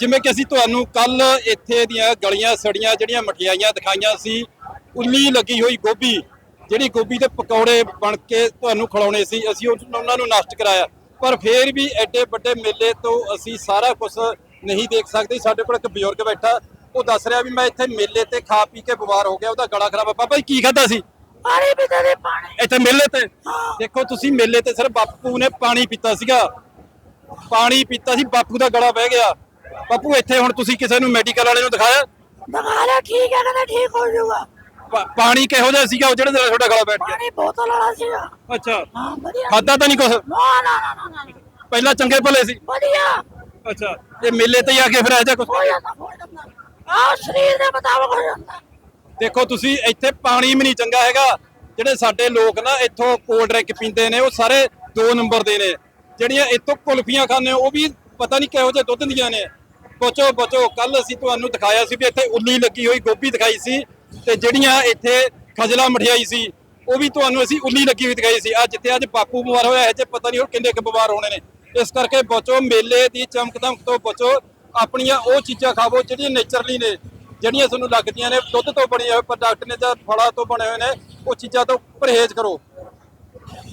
ਜਿਵੇਂ ਕਿ ਅਸੀਂ ਤੁਹਾਨੂੰ ਕੱਲ ਇੱਥੇ ਦੀਆਂ ਗਲੀਆਂ ਸੜੀਆਂ ਜਿਹੜੀਆਂ ਮਠਿਆਈਆਂ ਦਿਖਾਈਆਂ ਸੀ ਉੱਲੀ ਲੱਗੀ ਹੋਈ ਗੋਭੀ ਜਿਹੜੀ ਗੋਭੀ ਦੇ ਪਕੌੜੇ ਬਣ ਕੇ ਤੁਹਾਨੂੰ ਖਿਲਾਉਣੇ ਸੀ ਅਸੀਂ ਉਹ- ਉਹਨਾਂ ਨੂੰ ਨਸ਼ਟ ਕਰਾਇਆ। ਪਰ ਫੇਰ ਵੀ ਐਡੇ ਵੱਡੇ ਮੇਲੇ ਤੋਂ ਅਸੀਂ ਸਾਰਾ ਕੁਝ ਨਹੀਂ ਦੇਖ ਸਕਦੇ। ਸਾਡੇ ਕੋਲ ਇੱਕ ਬਜ਼ੁਰਗ ਬੈਠਾ ਉਹ ਦੱਸ ਰਿਹਾ ਵੀ ਮੈਂ ਇੱਥੇ ਮੇਲੇ ਤੇ ਖਾ ਪੀ ਕੇ ਬਿਮਾਰ ਹੋ ਗਿਆ ਉਹਦਾ ਗਲਾ ਖਰਾਬ ਆ। ਬਾਬਾ ਜੀ ਕੀ ਖਾਦਾ ਸੀ? ਪਾਣੀ ਵੀ ਦੇ ਪਾਣੀ। ਇੱਥੇ ਮੇਲੇ ਤੇ? ਦੇਖੋ ਤੁਸੀਂ ਮੇਲੇ ਤੇ ਸਿਰ ਬਾਪੂ ਨੇ ਪਾਣੀ ਪੀਤਾ ਸੀਗਾ। ਪਾਣੀ ਪੀਤਾ ਸੀ ਬਾਪੂ ਦਾ ਗਲਾ ਬਹਿ ਗਿਆ। ਬਾਪੂ ਇੱਥੇ ਹੁਣ ਤੁਸੀਂ ਕਿਸੇ ਨੂੰ ਮੈਡੀਕਲ ਵਾਲੇ ਨੂੰ ਦਿਖਾਇਆ? ਦਿਖਾ ਲਿਆ ਠੀਕ ਹੈ ਕਹਿੰਦਾ ਠੀਕ ਹੋ ਜਾਊਗਾ। ਪਾ- ਪਾਣੀ ਕਿਹੋ ਜਿਹਾ ਸੀਗਾ ਉਹ ਜਿਹੜੇ ਤੁਹਾਡਾ ਗਲਾ ਬੈਠ ਗਿਆ? ਪਾਣੀ ਬੋਤਲ ਵਾਲਾ ਸੀਗਾ। ਅੱਛਾ। ਹਾਂ ਵਧੀਆ। ਖਾਦਾ ਤਾਂ ਨਹੀਂ ਕੁਛ? ਨਾ ਨਾ ਨਾ ਨਾ ਨਾ ਪਹਿਲਾਂ ਚੰਗੇ ਭਲੇ ਸੀ? ਵਧੀਆ। ਅੱਛਾ। ਇਹ ਮੇਲੇ ਤੇ ਹੀ ਆ ਕੇ ਫਿਰ ਇਹ ਜਿਹਾ ਕੁਛ? ਹੋ ਜਾਂਦਾ ਹੋ ਜਾਂਦਾ ਆ ਸਰੀਰ ਦੇ ਮੁਤਾਬਕ ਹੋ ਜਾਂਦਾ। ਦੇਖੋ ਤੁਸੀਂ ਇੱਥੇ ਪਾਣੀ ਵੀ ਨਹੀਂ ਚੰਗਾ ਹੈਗਾ। ਜਿਹੜੇ ਸਾਡੇ ਲੋਕ ਨਾ ਇੱਥੋਂ ਕੋਲਡ ਡਰਿੰਕ ਪੀਂਦੇ ਨੇ ਉਹ ਸਾਰੇ 2 ਨੰਬਰ ਦੇ ਨੇ। ਜਿਹੜੀਆਂ ਇੱਥੋਂ ਕੁਲਫੀਆਂ ਖਾਂਦੇ ਹੋ ਉਹ ਵੀ ਪਤਾ ਨਹੀਂ ਕਿਹੋ ਜਿਹੇ ਦੁੱਧ ਦੀਆਂ ਨੇ। ਬਚੋ ਬਚੋ ਕੱਲ ਅਸੀਂ ਤੁਹਾਨੂੰ ਦਿਖਾਇਆ ਸੀ ਵੀ ਇੱਥੇ ਉੱਲੀ ਲੱਗੀ ਹੋਈ, ਗੋਭੀ ਦਿਖਾਈ ਸੀ ਤੇ ਜਿਹੜੀਆਂ ਇੱਥੇ ਖਜਲਾ ਮਠਿਆਈ ਸੀ, ਉਹ ਵੀ ਤੁਹਾਨੂੰ ਅਸੀਂ ਉੱਲੀ ਲੱਗੀ ਹੋਈ ਦਿਖਾਈ ਸੀ। ਅੱਜ ਜਿੱਥੇ ਅੱਜ ਬਾਪੂ ਬਿਮਾਰ ਹੋਇਆ ਹੈ, ਜੇ ਪਤਾ ਨਹੀਂ ਹੋਰ ਕਿੰਨੇ ਕੁ ਬਿਮਾਰ ਹੋਣੇ ਨੇ। ਇਸ ਕਰਕੇ ਬਚੋ ਮੇਲੇ ਦੀ ਚਮਕਦਮਕ ਤੋਂ ਬਚੋ ਆਪਣੀਆਂ ਉਹ ਚੀਜ਼ਾਂ ਖਾਵੋ ਜਿਹੜੀਆਂ ਨੇਚਰਲੀ ਨੇ, ਜਿਹੜੀਆਂ ਤੁਹਾਨੂੰ ਲੱਗਦੀਆਂ ਨੇ, ਦੁੱਧ ਤੋਂ ਬਣੇ ਹੋਏ ਪ੍ਰੋਡਕਟ ਨੇ ਜਾਂ ਫਲਾਂ ਤੋਂ ਬਣੇ ਹੋਏ ਨੇ, ਉਹ ਚੀਜ਼ਾਂ ਤੋਂ ਪਰਹੇਜ਼ ਕਰੋ।